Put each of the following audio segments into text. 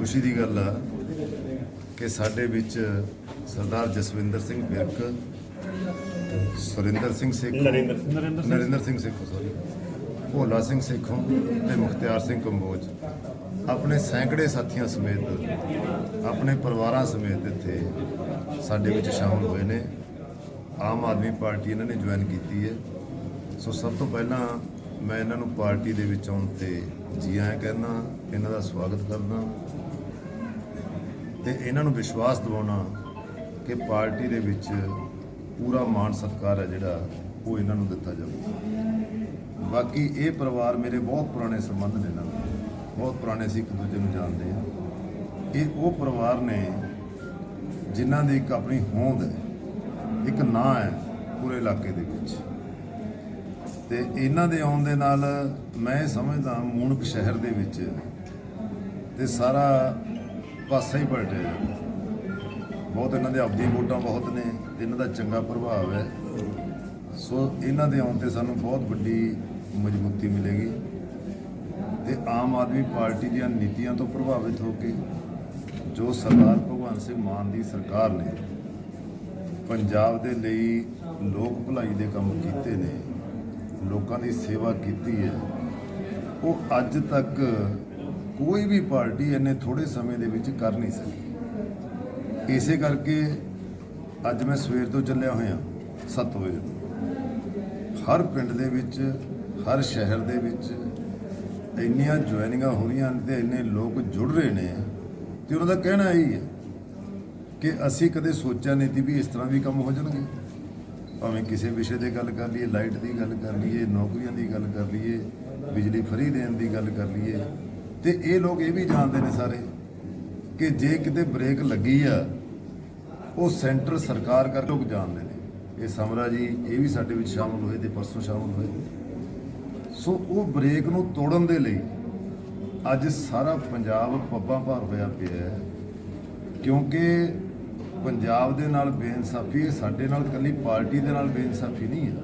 ਖੁਸ਼ੀ ਦੀ ਗੱਲ ਆ ਕਿ ਸਾਡੇ ਵਿੱਚ ਸਰਦਾਰ ਜਸਵਿੰਦਰ ਸਿੰਘ ਵਿਰਕ ਸੁਰਿੰਦਰ ਸਿੰਘ ਸੇਖੋਂ ਨਰਿੰਦਰ ਸਿੰਘ। ਸੇਖੋਂ ਸੌਰੀ ਭੋਲਾ ਸਿੰਘ ਸੇਖੋਂ ਤੇ ਮੁਖਤਿਆਰ ਸਿੰਘ ਕੰਬੋਜ। ਆਪਣੇ ਸੈਂਕੜੇ ਸਾਥੀਆਂ ਸਮੇਤ ਆਪਣੇ ਪਰਿਵਾਰਾਂ ਸਮੇਤ ਇੱਥੇ ਸਾਡੇ ਵਿੱਚ ਸ਼ਾਮਲ ਹੋਏ ਨੇ। ਆਮ ਆਦਮੀ ਪਾਰਟੀ ਇਹਨਾਂ ਨੇ ਜੁਆਇਨ ਕੀਤੀ ਹੈ। ਸੋ ਸਭ ਤੋਂ ਪਹਿਲਾਂ ਮੈਂ ਇਹਨਾਂ ਨੂੰ ਪਾਰਟੀ ਦੇ ਵਿੱਚ ਆਉਣ ਤੇ ਜੀ ਆਇਆਂ ਕਹਿੰਦਾ ਇਹਨਾਂ ਦਾ ਸਵਾਗਤ ਕਰਦਾ ਤੇ ਇਹਨਾਂ ਨੂੰ ਵਿਸ਼ਵਾਸ ਦਿਵਾਉਣਾ ਕਿ ਪਾਰਟੀ ਦੇ ਵਿੱਚ ਪੂਰਾ ਮਾਣ ਸਤਿਕਾਰ ਹੈ ਜਿਹੜਾ ਉਹ ਇਹਨਾਂ ਨੂੰ ਦਿੱਤਾ ਜਾਵੇ। ਬਾਕੀ ਇਹ ਪਰਿਵਾਰ ਮੇਰੇ ਬਹੁਤ ਪੁਰਾਣੇ ਸੰਬੰਧ ਨੇ ਨਾਲ ਬਹੁਤ ਪੁਰਾਣੇ ਸੀ ਇੱਕ ਦੂਜੇ ਨੂੰ ਜਾਣਦੇ ਆ ਇਹ ਉਹ ਪਰਿਵਾਰ ਨੇ ਜਿਨ੍ਹਾਂ ਦੀ ਇੱਕ ਆਪਣੀ ਹੋਂਦ ਹੈ, ਇੱਕ ਨਾਂ ਹੈ ਪੂਰੇ ਇਲਾਕੇ ਦੇ ਵਿੱਚ। ਤੇ ਇਹਨਾਂ ਦੇ ਆਉਣ ਦੇ ਨਾਲ ਮੈਂ ਇਹ ਸਮਝਦਾ ਮੂਣਕ ਸ਼ਹਿਰ ਦੇ ਵਿੱਚ ਤੇ ਸਾਰਾ ਪਾਸਾ ਹੀ ਪਲਟਿਆ ਬਹੁਤ ਇਹਨਾਂ ਦੇ ਆਪਦੀ ਵੋਟਾਂ ਬਹੁਤ ਨੇ ਤੇ ਇਹਨਾਂ ਦਾ ਚੰਗਾ ਪ੍ਰਭਾਵ ਹੈ। ਸੋ ਇਹਨਾਂ ਦੇ ਆਉਣ ਤੇ ਸਾਨੂੰ ਬਹੁਤ ਵੱਡੀ ਮਜ਼ਬੂਤੀ ਮਿਲੇਗੀ ਤੇ ਆਮ ਆਦਮੀ ਪਾਰਟੀ ਦੀਆਂ ਨੀਤੀਆਂ ਤੋਂ ਪ੍ਰਭਾਵਿਤ ਹੋ ਕੇ ਜੋ ਸਰਦਾਰ ਭਗਵੰਤ ਸਿੰਘ ਮਾਨ ਦੀ ਸਰਕਾਰ ਨੇ ਪੰਜਾਬ ਦੇ ਲਈ ਲੋਕ ਭਲਾਈ ਦੇ ਕੰਮ ਕੀਤੇ ਨੇ, ਲੋਕਾਂ ਦੀ ਸੇਵਾ ਕੀਤੀ ਹੈ, ਉਹ ਅੱਜ ਤੱਕ ਕੋਈ ਵੀ ਪਾਰਟੀ ਇੰਨੇ ਥੋੜੇ ਸਮੇਂ ਦੇ ਵਿੱਚ ਕਰ ਨਹੀਂ ਸਕੀ ਇਸੇ ਕਰਕੇ ਅੱਜ ਮੈਂ ਸਵੇਰ ਤੋਂ ਚੱਲਿਆ ਹੋਇਆ 7 ਵਜੇ ਤੋਂ। ਹਰ ਪਿੰਡ ਦੇ ਵਿੱਚ, ਹਰ ਸ਼ਹਿਰ ਦੇ ਵਿੱਚ ਇੰਨੀਆਂ ਜੁਆਇਨਿੰਗਾਂ ਹੋ ਰਹੀਆਂ ਨੇ ਤੇ ਇੰਨੇ ਲੋਕ ਜੁੜ ਰਹੇ ਨੇ ਤੇ ਉਹਨਾਂ ਦਾ ਕਹਿਣਾ ਇਹੀ ਹੈ ਕਿ ਅਸੀਂ ਕਦੇ ਸੋਚਿਆ ਨਹੀਂ ਸੀ ਵੀ ਇਸ ਤਰ੍ਹਾਂ ਵੀ ਕੰਮ ਹੋ ਜਾਣਗੇ ਭਾਵੇਂ ਕਿਸੇ ਵਿਸ਼ੇ ਤੇ ਗੱਲ ਕਰ ਲਈਏ, ਲਾਈਟ ਦੀ ਗੱਲ ਕਰ ਲਈਏ, ਨੌਕਰੀਆਂ ਦੀ ਗੱਲ ਕਰ ਲਈਏ, ਬਿਜਲੀ ਫਰੀ ਦੇਣ ਦੀ ਗੱਲ ਕਰ ਲਈਏ ਤੇ ਇਹ ਲੋਕ ਇਹ ਵੀ ਜਾਣਦੇ ਨੇ ਸਾਰੇ ਕਿ ਜੇ ਕਿਤੇ ਬ੍ਰੇਕ ਲੱਗੀ ਆ, ਉਹ ਸੈਂਟਰ ਸਰਕਾਰ ਕਰਕੇ ਲੋਕ ਜਾਣਦੇ ਨੇ। ਇਹ ਸਮਰਾ ਜੀ, ਇਹ ਵੀ ਸਾਡੇ ਵਿੱਚ ਸ਼ਾਮਲ ਹੋਏ ਤੇ ਪਰਸੋਂ ਸ਼ਾਮਲ ਹੋਏ। ਸੋ ਉਹ ਬ੍ਰੇਕ ਨੂੰ ਤੋੜਨ ਦੇ ਲਈ ਅੱਜ ਸਾਰਾ ਪੰਜਾਬ ਪੱਬਾਂ ਭਾਰ ਹੋਇਆ ਪਿਆ ਹੈ, ਕਿਉਂਕਿ ਪੰਜਾਬ ਦੇ ਨਾਲ ਬੇਇਨਸਾਫੀ ਸਾਡੇ ਨਾਲ ਇਕੱਲੀ ਪਾਰਟੀ ਦੇ ਨਾਲ ਬੇਇਨਸਾਫੀ ਨਹੀਂ ਹੈ।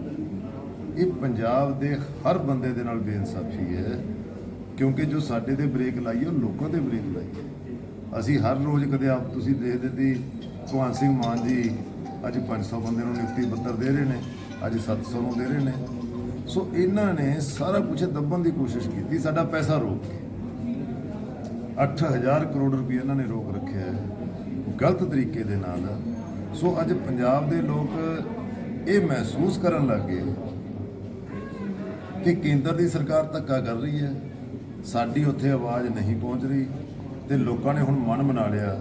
ਇਹ ਪੰਜਾਬ ਦੇ ਹਰ ਬੰਦੇ ਦੇ ਨਾਲ ਬੇਇਨਸਾਫੀ ਹੈ। ਕਿਉਂਕਿ ਜੋ ਸਾਡੇ ਤੇ ਬ੍ਰੇਕ ਲਾਈ ਹੈ ਉਹ ਲੋਕਾਂ ਤੇ ਬ੍ਰੇਕ ਲਾਈ ਹੈ ਅਸੀਂ ਹਰ ਰੋਜ਼ ਕਦੇ ਆਪ ਤੁਸੀਂ ਦੇਖਦੇ ਸੀ ਭਗਵਾਨ ਸਿੰਘ ਮਾਨ ਜੀ ਅੱਜ 500 ਬੰਦੇ ਨੂੰ ਨਿਯੁਕਤੀ ਪੱਤਰ ਦੇ ਰਹੇ ਨੇ, ਅੱਜ 700 ਨੂੰ ਦੇ ਰਹੇ ਨੇ। ਸੋ ਇਹਨਾਂ ਨੇ ਸਾਰਾ ਕੁਝ ਦੱਬਣ ਦੀ ਕੋਸ਼ਿਸ਼ ਕੀਤੀ, ਸਾਡਾ ਪੈਸਾ ਰੋਕ ਕੇ। 8000 ਕਰੋੜ ਰੁਪਏ ਇਹਨਾਂ ਨੇ ਰੋਕ ਰੱਖਿਆ ਹੈ, ਗਲਤ ਤਰੀਕੇ ਦੇ ਨਾਲ। ਸੋ ਅੱਜ ਪੰਜਾਬ ਦੇ ਲੋਕ ਇਹ ਮਹਿਸੂਸ ਕਰਨ ਲੱਗੇ ਕਿ ਕੇਂਦਰ ਦੀ ਸਰਕਾਰ ਧੱਕਾ ਕਰ ਰਹੀ ਹੈ। ਸਾਡੀ ਉੱਥੇ ਆਵਾਜ਼ ਨਹੀਂ ਪਹੁੰਚ ਰਹੀ ਤੇ ਲੋਕਾਂ ਨੇ ਹੁਣ ਮਨ ਬਣਾ ਲਿਆ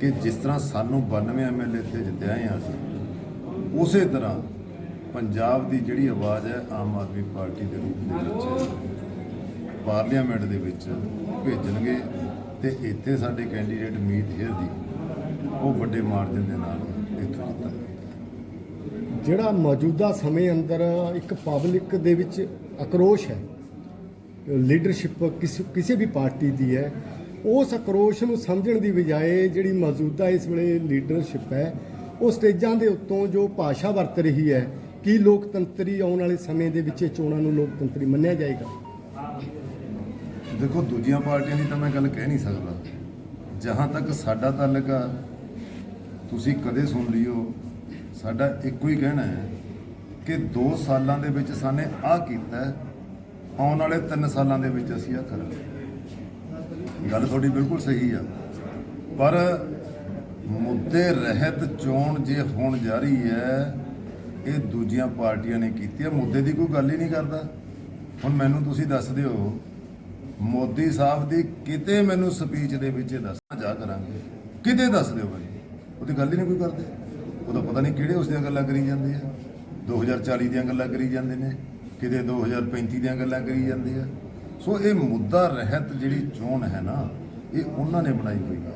ਕਿ ਜਿਸ ਤਰ੍ਹਾਂ ਸਾਨੂੰ 92 ਐਮਐਲਏ ਇੱਥੇ ਜਿੱਤਿਆ ਆ ਅਸੀਂ, ਉਸੇ ਤਰ੍ਹਾਂ ਪੰਜਾਬ ਦੀ ਜਿਹੜੀ ਆਵਾਜ਼ ਹੈ ਆਮ ਆਦਮੀ ਪਾਰਟੀ ਦੇ ਰੂਪ ਦੇ ਵਿੱਚ, ਪਾਰਲੀਮੈਂਟ ਦੇ ਵਿੱਚ ਭੇਜਣਗੇ ਤੇ ਇੱਥੇ ਸਾਡੇ ਕੈਂਡੀਡੇਟ ਮੀਤ ਹੇਰ ਦੀ ਉਹ ਵੱਡੇ ਮਾਰਜਨ ਦੇ ਨਾਲ ਇੱਥੋਂ ਜਿੱਤਣਗੇ। ਜਿਹੜਾ ਮੌਜੂਦਾ ਸਮੇਂ ਅੰਦਰ ਇੱਕ ਪਬਲਿਕ ਦੇ ਵਿੱਚ ਅਕਰੋਸ਼ ਹੈ ਲੀਡਰਸ਼ਿਪ ਕਿਸੇ ਕਿਸੇ ਵੀ ਪਾਰਟੀ ਦੀ ਹੈ ਉਸ ਆਕਰੋਸ਼ ਨੂੰ ਸਮਝਣ ਦੀ ਬਜਾਏ ਜਿਹੜੀ ਮੌਜੂਦਾ ਇਸ ਵੇਲੇ ਲੀਡਰਸ਼ਿਪ ਹੈ, ਉਹ ਸਟੇਜਾਂ ਦੇ ਉੱਤੋਂ ਜੋ ਭਾਸ਼ਾ ਵਰਤ ਰਹੀ ਹੈ, ਕੀ ਲੋਕਤੰਤਰੀ ਆਉਣ ਵਾਲੇ ਸਮੇਂ ਦੇ ਵਿੱਚ ਇਹ ਚੋਣਾਂ ਨੂੰ ਲੋਕਤੰਤਰੀ ਮੰਨਿਆ ਜਾਏਗਾ? ਦੇਖੋ, ਦੂਜੀਆਂ ਪਾਰਟੀਆਂ ਦੀ ਤਾਂ ਮੈਂ ਗੱਲ ਕਹਿ ਨਹੀਂ ਸਕਦਾ। ਜਹਾਂ ਤੱਕ ਸਾਡਾ ਤਾਲੁਕ ਆ, ਤੁਸੀਂ ਕਦੇ ਸੁਣ ਲਿਓ, ਸਾਡਾ ਇੱਕੋ ਹੀ ਕਹਿਣਾ ਹੈ ਕਿ 2 ਸਾਲਾਂ ਦੇ ਵਿੱਚ ਸਾਨੇ ਆਹ ਕੀਤਾ ਆਉਣ ਵਾਲੇ 3 ਸਾਲਾਂ ਦੇ ਵਿੱਚ ਅਸੀਂ ਆਹ ਕਰਾਂਗੇ। ਗੱਲ ਤੁਹਾਡੀ ਬਿਲਕੁਲ ਸਹੀ ਆ। ਪਰ ਮੁੱਦੇ ਰਹਿਤ ਚੋਣ ਜੇ ਹੋਣ ਜਾ ਰਹੀ ਹੈ, ਇਹ ਦੂਜੀਆਂ ਪਾਰਟੀਆਂ ਨੇ ਕੀਤੀ ਹੈ ਮੁੱਦੇ ਦੀ ਕੋਈ ਗੱਲ ਹੀ ਨਹੀਂ ਕਰਦਾ। ਹੁਣ ਮੈਨੂੰ ਤੁਸੀਂ ਦੱਸ ਦਿਓ, ਮੋਦੀ ਸਾਹਿਬ ਦੀ ਕਿਤੇ ਮੈਨੂੰ ਸਪੀਚ ਦੇ ਵਿੱਚ ਦੱਸਣਾ ਜਾ ਕਰਾਂਗੇ। ਕਿਤੇ ਦੱਸ ਦਿਓ ਮੈਨੂੰ ਉਹਦੀ ਗੱਲ ਹੀ ਨਹੀਂ ਕੋਈ ਕਰਦੇ। ਉਹਦਾ ਪਤਾ ਨਹੀਂ ਕਿਹੜੇ ਉਸ ਦੀਆਂ ਗੱਲਾਂ ਕਰੀ ਜਾਂਦੇ ਆ। 2040 ਦੀਆਂ ਗੱਲਾਂ ਕਰੀ ਜਾਂਦੇ ਨੇ। ਕਿਤੇ 2035 ਦੀਆਂ ਗੱਲਾਂ ਕਰੀ ਜਾਂਦੇ ਆ। ਸੋ ਇਹ ਮੁੱਦਾ ਰਹਿਤ ਜਿਹੜੀ ਚੋਣ ਹੈ ਨਾ, ਇਹ ਉਹਨਾਂ ਨੇ ਬਣਾਈ ਹੋਈ ਹੈ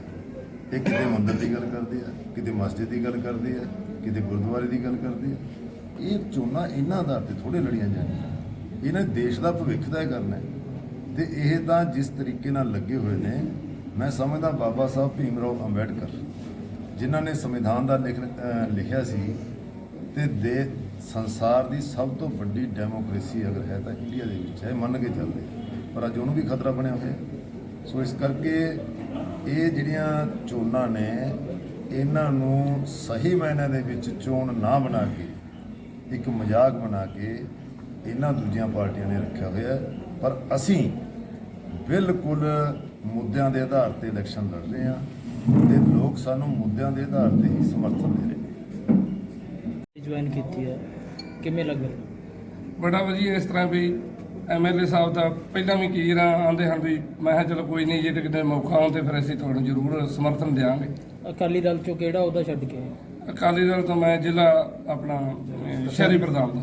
ਇਹ ਕਿਤੇ ਮੰਦਰ ਦੀ ਗੱਲ ਕਰਦੇ ਆ, ਕਿਤੇ ਮਸਜਿਦ ਦੀ ਗੱਲ ਕਰਦੇ ਆ, ਕਿਤੇ ਗੁਰਦੁਆਰੇ ਦੀ ਗੱਲ ਕਰਦੇ ਆ। ਇਹ ਚੋਣਾਂ ਇਹਨਾਂ ਦਾ ਤੇ ਥੋੜੇ ਲੜੀਆਂ ਜਾਂਦੀਆਂ ਇਹਨਾਂ ਦੇਸ਼ ਦਾ ਭਵਿੱਖ ਤੈਅ ਕਰਨਾ ਹੈ। ਤੇ ਇਹ ਤਾਂ ਜਿਸ ਤਰੀਕੇ ਨਾਲ ਲੱਗੇ ਹੋਏ ਨੇ, ਮੈਂ ਸਮਝਦਾ ਬਾਬਾ ਸਾਹਿਬ ਭੀਮ ਰਾਓ ਅੰਬੇਡਕਰ, ਜਿਨ੍ਹਾਂ ਨੇ ਸੰਵਿਧਾਨ ਦਾ ਲਿਖ ਲਿਖਿਆ ਸੀ, ਤੇ ਦੇ ਸੰਸਾਰ ਦੀ ਸਭ ਤੋਂ ਵੱਡੀ ਡੈਮੋਕ੍ਰੇਸੀ ਅਗਰ ਹੈ ਤਾਂ ਇੰਡੀਆ ਦੇ ਵਿੱਚ ਹੈ, ਮੰਨ ਕੇ ਚੱਲਦੇ ਪਰ ਅੱਜ ਉਹਨੂੰ ਵੀ ਖਤਰਾ ਬਣਿਆ ਹੋਇਆ ਸੋ ਇਸ ਕਰਕੇ ਇਹ ਜਿਹੜੀਆਂ ਚੋਣਾਂ ਨੇ, ਇਹਨਾਂ ਨੂੰ ਸਹੀ ਮਾਇਨੇ ਦੇ ਵਿੱਚ ਚੋਣ ਨਾ ਬਣਾ ਕੇ, ਇੱਕ ਮਜ਼ਾਕ ਬਣਾ ਕੇ ਇਹਨਾਂ ਦੂਜੀਆਂ ਪਾਰਟੀਆਂ ਨੇ ਰੱਖਿਆ ਹੋਇਆ ਪਰ ਅਸੀਂ ਬਿਲਕੁਲ ਮੁੱਦਿਆਂ ਦੇ ਆਧਾਰ ਤੇ ਇਲੈਕਸ਼ਨ ਲੜ ਰਹੇ ਹਾਂ ਤੇ ਲੋਕ ਸਾਨੂੰ ਮੁੱਦਿਆਂ ਦੇ ਆਧਾਰ ਤੇ ਹੀ ਸਮਰਥਨ ਦੇ ਰਹੇ ਨੇ। ਜੁਆਇਨ ਕੀਤੀ ਹੈ। ਕਿਵੇਂ ਲੱਗ ਰਿਹਾ? ਬੜਾ ਵਧੀਆ ਇਸ ਤਰ੍ਹਾਂ ਵੀ ਐਮਐਲਏ ਸਾਹਿਬ ਦਾ ਪਹਿਲਾਂ ਵੀ ਕੀ ਰਾਂ ਆਂਦੇ ਹਨ ਵੀ ਮੈਂ ਕਿਹਾ ਚਲੋ ਕੋਈ ਨਹੀਂ ਜੇ ਤੇ ਕਿਤੇ ਮੌਕਾ ਆਉਣ ਤੇ ਫਿਰ ਅਸੀਂ ਤੁਹਾਨੂੰ ਜ਼ਰੂਰ ਸਮਰਥਨ ਦੇਵਾਂਗੇ ਅਕਾਲੀ ਦਲ ਚੋਂ ਕਿਹੜਾ ਉਹਦਾ ਛੱਡ ਕੇ ਆਏ? ਅਕਾਲੀ ਦਲ ਤੋਂ ਮੈਂ ਜ਼ਿਲ੍ਹਾ ਆਪਣਾ ਅਹ, ਸ਼ਹਿਰੀ ਪ੍ਰਧਾਨ ਦਾ